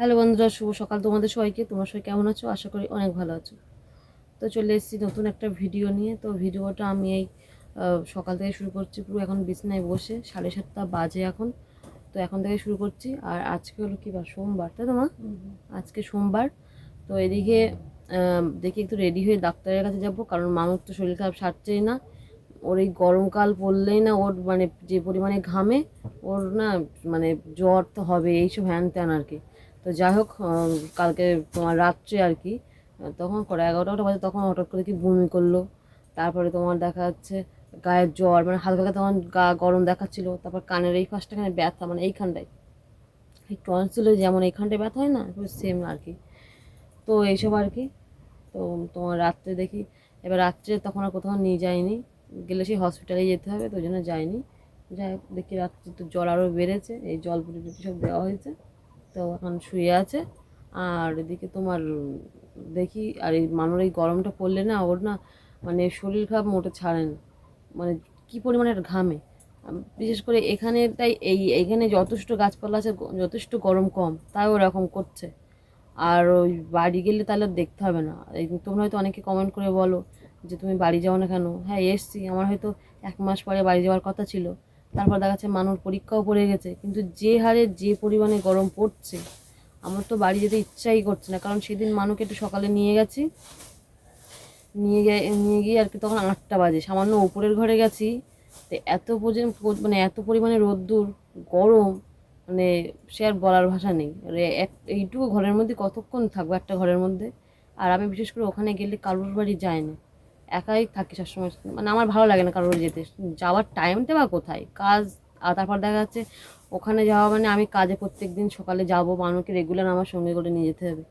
Hello বন্ধুরা শুভ সকাল তোমাদের সবাইকে। তোমার সবাই কেমন আছো? আশা করি অনেক ভালো আছো। তো চলে এসেছি নতুন একটা ভিডিও নিয়ে। তো ভিডিওটা আমি এই সকাল থেকে শুরু করছি। পুরো এখন বিছনায় বসে সাড়ে সাতটা বাজে এখন। তো এখন থেকে শুরু করছি। আর আজকে হলো কি বার সোমবার তাই তো মা? আজকে সোমবার। তো এদিকে দেখি একটু রেডি হয়ে ডাক্তারের কাছে যাব। কারণ মানুষ তো শরীর খারাপ সারছেই না। ওর এই গরমকাল পড়লেই না ওর মানে যে পরিমাণে ঘামে ওর না মানে জ্বর তো হবে এইসব হ্যান ত্যান আর কি। তো যাই হোক কালকে তোমার রাত্রে আর কি তখন করে এগারোটা বাজে, তখন হঠাৎ করে কি বমি করল। তারপরে তোমার দেখা যাচ্ছে গায়ের জ্বর মানে হালকা হালকা তখন গা গরম দেখাচ্ছিলো, তারপর কানের এই পাশটাখানে ব্যথা মানে এইখানটায়। এই টনসিলে যেমন এইখানটায় ব্যথা হয় না সেম আর কি। তো এইসব আর কি, তো তোমার রাত্রে দেখি, এবার রাত্রে তখন আর কোথাও নিয়ে যায়নি গেলে সেই হসপিটালে যেতে হবে, তো জন্য যায়নি যাই দেখি রাত্রে তো জ্বর আরও বেড়েছে, এই জল পুটি সব দেওয়া হয়েছে। তো এখন শুয়ে আছে। আর এদিকে তোমার দেখি, আর এই মানুষ এই গরমটা পড়লে না ওর না মানে শরীর খারাপ মোটে ছাড়ে না। মানে কী পরিমাণে ঘামে। বিশেষ করে এখানে তাই এই, এখানে যথেষ্ট গাছপালা আছে, যথেষ্ট গরম কম, তাই ওরকম করছে। আর ওই বাড়ি গেলে তাহলে দেখতে হবে না। তোমরা হয়তো অনেকে কমেন্ট করে বলো যে, তুমি বাড়ি যাও না কেন? হ্যাঁ এসছি। আমার হয়তো এক মাস পরে বাড়ি যাওয়ার কথা ছিল। তারপর দেখা যাচ্ছে মানুষ পরীক্ষাও পড়ে গেছে। কিন্তু যে হারে যে পরিমাণে গরম পড়ছে, আমার তো বাড়ি যেতে ইচ্ছাই করছে না। কারণ সেদিন মানুষকে একটু সকালে নিয়ে গেছি। নিয়ে গিয়ে নিয়ে গিয়ে আর কি তখন আটটা বাজে। সামান্য উপরের ঘরে গেছি। তো এত পর্যন্ত মানে এত পরিমাণে রোদ্দুর, গরম মানে সে আর বলার ভাষা নেই। আর এক, এইটুকু ঘরের মধ্যে কতক্ষণ থাকব একটা ঘরের মধ্যে? আর আমি বিশেষ করে ওখানে গেলে কারোর বাড়ি যাই না। একাই থাকি সবসময়। মানে আমার ভালো লাগে না কারোর যেতে। যাওয়ার টাইমটা বা কোথায়? কাজ, আর তারপর দেখা যাচ্ছে ওখানে যাওয়া মানে আমি কাজে প্রত্যেক দিন সকালে যাব, মানুষকে রেগুলার আমার সঙ্গে করে নিয়ে যেতে হবে।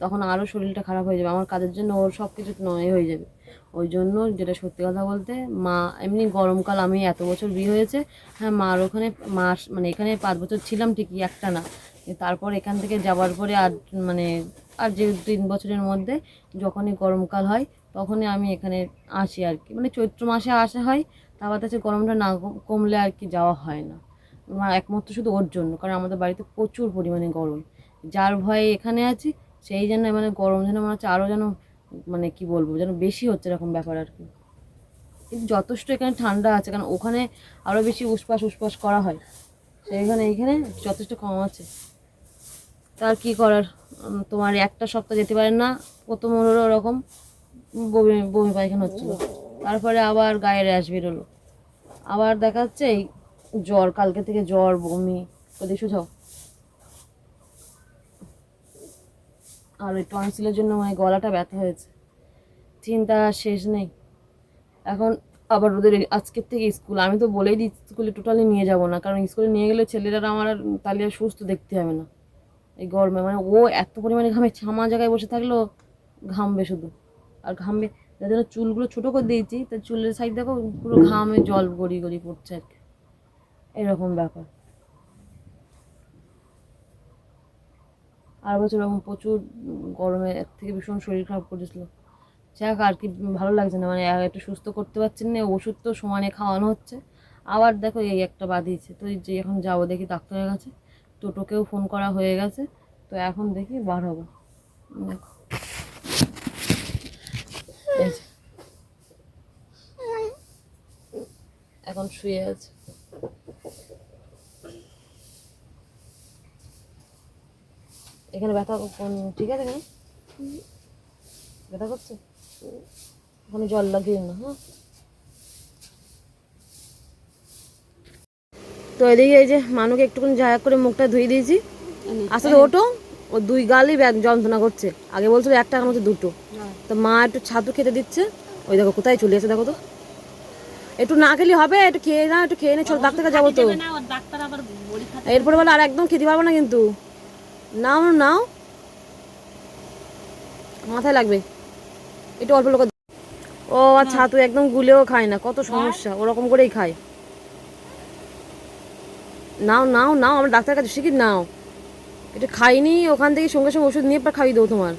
তখন আরও শরীরটা খারাপ হয়ে যাবে। আমার কাজের জন্য ওর সব কিছু নয় হয়ে যাবে। ওই জন্য যেটা সত্যি কথা বলতে, মা, এমনি গরমকাল আমি এত বছর বিয়ে হয়েছে হ্যাঁ মার ওখানে মাস মানে এখানে পাঁচ বছর ছিলাম ঠিকই একটা না। তারপর এখান থেকে যাওয়ার পরে আর মানে আর যে তিন বছরের মধ্যে যখনই গরমকাল হয় তখনই আমি এখানে আসি আর কি। মানে চৈত্র মাসে আসা হয়, তারপর হচ্ছে গরমটা না কমলে আর কি যাওয়া হয় না। একমাত্র শুধু ওর জন্য, কারণ আমাদের বাড়িতে প্রচুর পরিমাণে গরম। যার ভয়ে এখানে আছি, সেই জন্য মানে গরম যেন মনে হচ্ছে আরও যেন মানে কি বলব, যেন বেশি হচ্ছে এরকম ব্যাপার আর কি। কিন্তু যথেষ্ট এখানে ঠান্ডা আছে, কারণ ওখানে আরও বেশি উসপাস উসপাস করা হয়। সেইখানে এইখানে যথেষ্ট কম আছে। তার কি করার? তোমার একটা সপ্তাহ যেতে পারে না, প্রথম হলো ওরকম। বমি বমি পায়খানা হচ্ছিল। তারপরে আবার গায়ে র্যাশ বেরোলো। আবার দেখা যাচ্ছে এই জ্বর, কালকে থেকে জ্বর, বমি। ওদের সুঝাও আর ওই টনসিলের জন্য মানে গলাটা ব্যথা হয়েছে। চিন্তা শেষ নেই। এখন আবার ওদের আজকের থেকে স্কুল, আমি তো বলেই দিই স্কুলে টোটালি নিয়ে যাব না। কারণ স্কুলে নিয়ে গেলে ছেলেরা আমার আর তাহলে আর সুস্থ দেখতে হবে না। এই গরমে মানে ও এত পরিমাণে ঘামে, ছামা জায়গায় বসে থাকলেও ঘামবে শুধু। আর যার জন্য চুলগুলো ছোটো করে দিয়েছি তার চুলের সাইড দেখো পুরো ঘামে জল গড়ি গড়ি পড়ছে আর কি। এরকম ব্যাপার। আর বছর এরকম প্রচুর গরমে, এর থেকে ভীষণ শরীর খারাপ করেছিল। যাক, আর কি ভালো লাগছে না মানে একটু সুস্থ করতে পারছেন না, ওষুধ তো সমানে খাওয়ানো হচ্ছে। আবার দেখো এই একটা বাদিয়েছে তো যে এখন যাব দেখি ডাক্তারের কাছে। টোটোকেও ফোন করা হয়ে গেছে, তো এখন দেখি বার হব। দেখো এই যে। এখন শুয়ে আছে। এখানে ব্যথা ঠিক আছে এখানে ব্যথা করছে? ওখানে জল লাগিয়ে না হ্যাঁ? তো এদিকে এই যে মানুকে একটুখানি জায়গা করে মুখটা ধুয়ে দিয়েছি। আসলে ওটো ও দুই গালই যন্ত্রণা করছে। আগে বলছিল একটা এখন হচ্ছে দুটো তো মা একটু ছাতু খেতে দিচ্ছে। ওই দেখো কোথায় চলে এসে দেখো তো। একটু না খেলে হবে একটু খেয়ে না একটু খেয়ে নে চল ডাক্তার কাছে যাব তো। এরপরে বলে আর একদম খেতে পারব না কিন্তু। নাও নাও মাথায় লাগবে। একটু অল্প লোক ও আচ্ছা তুই একদম গুলেও খায় না কত সমস্যা ওরকম করেই খায় নাও নাও নাও আমরা ডাক্তার কাছে শিখি নাও। এটা খাইনি ওখান থেকে সঙ্গে সঙ্গে ওষুধ নিয়ে পর খাইয়ে দেবো তোমার।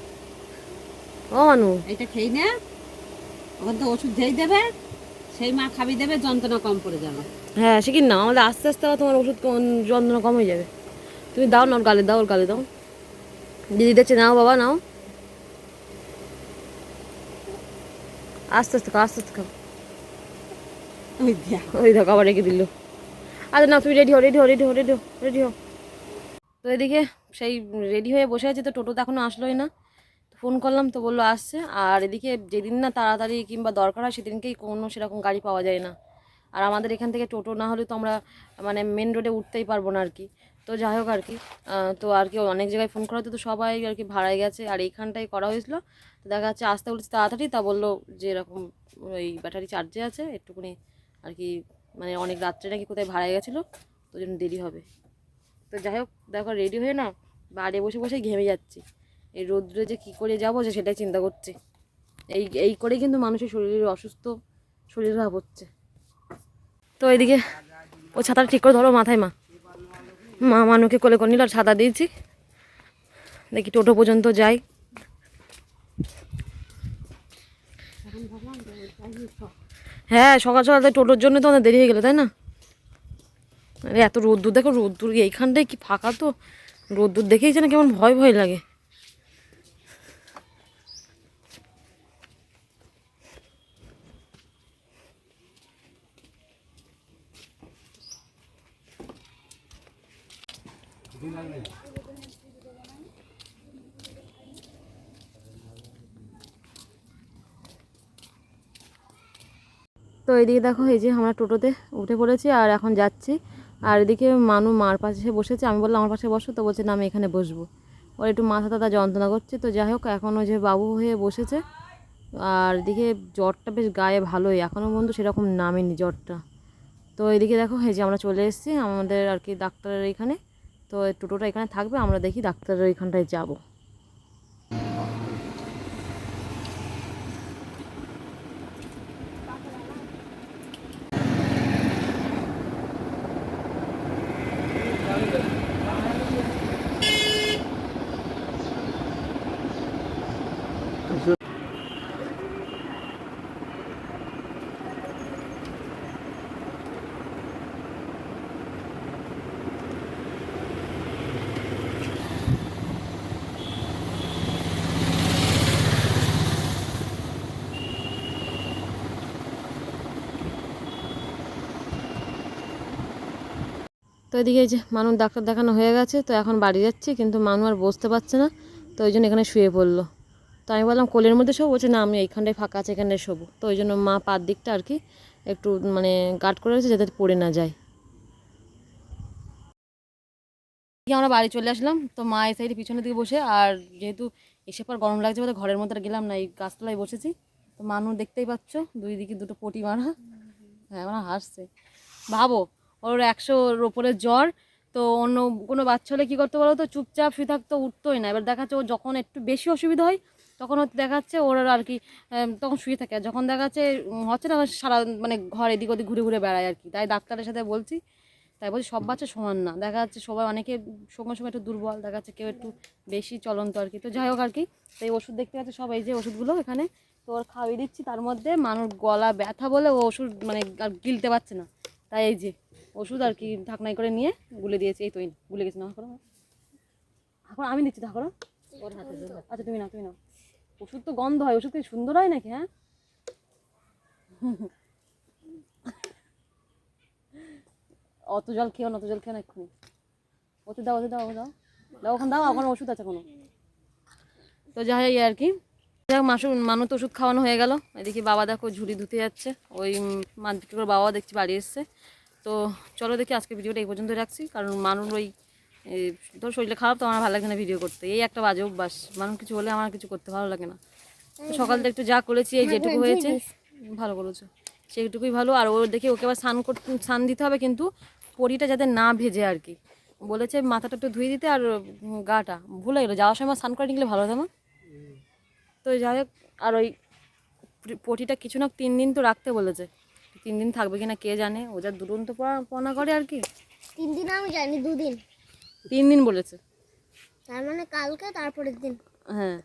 ও মানু। এটা খেয়ে নে ওখান তো ওষুধ যেই দেবে সেই মা খাবি দেবে যন্ত্রণা কম পড়ে যাবে। হ্যাঁ শিখি নাও আমাদের আস্তে আস্তে তোমার ওষুধ কম- যন্ত্রণা কম হয়ে যাবে। তুমি দাও না ওর গালে দাও ওর গালে দাও। দিদি দেখছে নাও বাবা নাও। আস্তে আস্তে খাও আস্তে আস্তে খাও। ওই দেখ। আবার রেখে দিল। আচ্ছা না তুমি রেডি হো রেডি হো রেডি হো রেডি হো রেডি হো তো এদিকে সেই রেডি হয়ে বসে আছে তো টোটো তো এখনও আসলোই না। ফোন করলাম তো বলল আসছে। আর এদিকে যেদিন না তাড়াতাড়ি কিংবা দরকার হয় সেদিনকেই কোনো সেরকম গাড়ি পাওয়া যায় না। আর আমাদের এখান থেকে টোটো না হলে তো আমরা মানে মেন রোডে উঠতেই পারব না আর কি তো যাই হোক আর কি তো আর কি অনেক জায়গায় ফোন করা হতো তো সবাই আর কি ভাড়ায় গেছে। আর এইখানটাই করা হয়েছিল, তো দেখা যাচ্ছে আসতে বলেছে তাড়াতাড়ি, তা বলল যে এরকম ওই ব্যাটারি চার্জে আছে, একটুখানি আর কি মানে অনেক রাত্রে নাকি কোথায় ভাড়ায় গেছিল, তো জন্য দেরি হবে। তো যাই হোক, দেখো রেডি হয়ে না বাড়ি বসে বসে ঘেমে যাচ্ছি। এই রোদ্রে যে কী করে যাব যে সেটাই চিন্তা করছি। এই এই করেই কিন্তু মানুষের শরীরের অসুস্থ, শরীর ভাব হচ্ছে। তো এদিকে, ও ছাতাটা ঠিক করে ধরো মাথায় মা। মা মানুকে কোলে করে নিল, আর ছাতা দিয়েছি। দেখি টোটো পর্যন্ত যাই। হ্যাঁ সকাল সকাল তো টোটোর জন্য তো আমাদের দেরি হয়ে গেলো, তাই না? আরে এত রোদ্দুর, দেখো রোদ্দুর এইখানটায় কি ফাঁকা তো? রোদ্দুর দেখেই যেন কেমন ভয় ভয় লাগে। তো এদিকে দেখো, এই যে আমরা টোটোতে উঠে পড়েছি আর এখন যাচ্ছি। আর এদিকে মানু মার পাশে বসেছে। আমি বললাম, আমার পাশে বসো। তো বলছে, না, আমি এখানে বসবো। ওর একটু মাথা টাথা যন্ত্রণা করছে। তো যাই হোক এখনও যে বাবু হয়ে বসেছে। আর এদিকে জ্বরটা বেশ গায়ে ভালোই। এখনও পর্যন্ত সেরকম নামেনি জ্বরটা। তো এদিকে দেখো, এই যে আমরা চলে এসেছি আমাদের আর কি ডাক্তারের এখানে। তো টোটোটা এখানে থাকবে আমরা দেখি ডাক্তারের এখানটায় যাব। তো এদিকে যে মানুষ ডাক্তার দেখানো হয়ে গেছে, তো এখন বাড়ি যাচ্ছি, কিন্তু মানু আর বসতে পারছে না, তো ওই জন্য এখানে শুয়ে পড়ল। তো আমি বললাম, কোলের মধ্যে শোবো? বলছে, না, আমি এইখানটায় ফাঁকা আছে, এখানটায় শোবো। তো ওই জন্য মা পার দিকটা আর কি একটু মানে গার্ড করে রয়েছে যাতে পড়ে না যায়। আমরা বাড়ি চলে আসলাম, তো মা এই সাইডে পিছনের দিকে বসে, আর যেহেতু এসে পর গরম লাগছে বলে ঘরের মধ্যে গেলাম না, এই গাছতলায় বসেছি। তো মানুষ দেখতেই পাচ্ছ, দুই দিকে দুটো পটি মারা হ্যাঁ আমার হাসছে। ভাবো ওর একশোর ওপরে জ্বর, তো অন্য কোনো বাচ্চা হলে কী করতে বলো তো চুপচাপ শুয়ে থাকতো, উঠতোই না। এবার দেখাচ্ছে ও যখন একটু বেশি অসুবিধা হয়, তখন হচ্ছে দেখাচ্ছে ওর আর কি তখন শুয়ে থাকে। যখন দেখাচ্ছে হচ্ছে না সারা মানে ঘর এদিক ওদিক ঘুরে ঘুরে বেড়ায় আর কি। তাই ডাক্তারের সাথে বলছি, তাই বলছি সব বাচ্চা সমান না। দেখা যাচ্ছে সবাই অনেকে সময় সময় একটু দুর্বল দেখা যাচ্ছে কেউ একটু বেশি চলন্ত আর কি। তো যাই হোক আর কি তো এই ওষুধ দেখতে পাচ্ছে সব, এই যে ওষুধগুলো এখানে, তো ওর খাওয়িয়ে দিচ্ছি। তার মধ্যে মানুষ গলা ব্যথা বলে ও ওষুধ মানে আর গিলতে পারছে না। তাই এই যে ওষুধ আর কি ঢাকনাই করে নিয়ে গুলে দিয়েছি। এই তো গুলে গেছে। না করো এখন আমি দিচ্ছি দে। আচ্ছা তুমি না তুমি না ওষুধ তো গন্ধ হয় ওষুধ কি সুন্দর হয় নাকি হ্যাঁ? অত জল খেও না অত জল খেও না এক্ষুনি। ওতে দাও ওতে দাও ওতে দাও। দাও ওখানে দাও ওখানে ওষুধ আছে কোনো তো যাই এই আর কি। যাই হোক মাসু মানুষ তো ওষুধ খাওয়ানো হয়ে গেল। এদিকে বাবা দেখো ঝুড়ি ধুতে যাচ্ছে। ওই মাঝদিকে করে বাবা দেখছি বাড়ি এসছে। তো চলো দেখি আজকে ভিডিওটা এই পর্যন্ত রাখছি। কারণ মানুষ ওই তোর শরীরটা খারাপ তো আমার ভালো লাগে না ভিডিও করতে। এই একটা বাজে অভ্যাস। মানুষ কিছু হলে আমার কিছু করতে ভালো লাগে না। তো সকাল থেকে একটু যা করেছি এই যেটুকু হয়েছে ভালো করেছ। সেইটুকুই ভালো। আর ও দেখে ওকে আবার স্নান করতে স্নান দিতে হবে কিন্তু পরিটা যাতে না ভেজে আর কি। বলেছে মাথাটা একটু ধুয়ে দিতে আর গাটা। ভুলে গেলো। যাওয়ার সময় স্নান করে নিলে ভালো হতো না তো যাই হোক আর ওই পটিটা কিছু না তিন দিন তো রাখতে বলেছে। তিন দিন থাকবে কিনা কে জানে? ও যা দুরন্ত পনা করে আর কি। তিন দিন আমি জানি দুদিন। তিন দিন বলেছে। তার মানে কালকে তারপরের দিন। হ্যাঁ।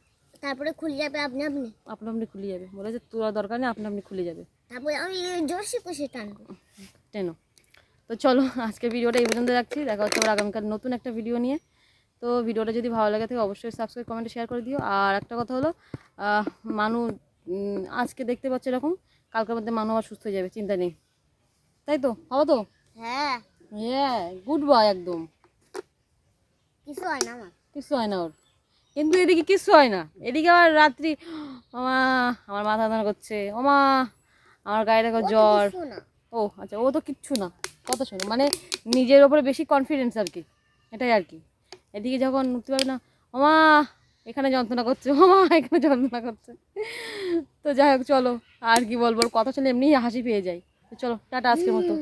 তারপরে খুলে যাবে আপনি আপনি। আপনা আপনি খুলে যাবে। বলেছে তোরা দরকার নেই আপনি আপনি খুলে যাবে। তারপরে আমি জোরসে কষে টানবো। টেনো। তো চলো আজকে ভিডিওটা এই পর্যন্ত রাখছি। দেখা হচ্ছে আবার আগামীকাল নতুন একটা ভিডিও নিয়ে। তো ভিডিওটা যদি ভালো লাগে থাকে অবশ্যই সাবস্ক্রাইব কমেন্টে শেয়ার করে দিও। আর একটা কথা হলো আহ, মানু আজকে দেখতে পাচ্ছি এরকম কালকের মধ্যে মানু আবার সুস্থ হয়ে যাবে চিন্তা নেই। তাই তো? হবে তো? হ্যাঁ। হ্যাঁ গুড বয় একদম। কিছু হয় না আমার। কিছু হয় না ওর। কিন্তু এদিকে কিছু হয় না। এদিকে আবার রাত্রি ওমা আমার মাথা ব্যথা করছে। ওমা আমার গায়ে দেখো জ্বর। ও আচ্ছা ও তো কিচ্ছু না। কথা শোনো মানে নিজের ওপরে বেশি কনফিডেন্স আর কি। এটাই আর কি। এদিকে যখন উঠতে পারবে না ওমা এখানে যন্ত্রণা করছে ওমা এখানে যন্ত্রণা করছে। তো যাই হোক, চলো, আর কি বলব কথা শুনে এমনি হাসি পেয়ে যাই। চলো, টাটা আজকের মতো।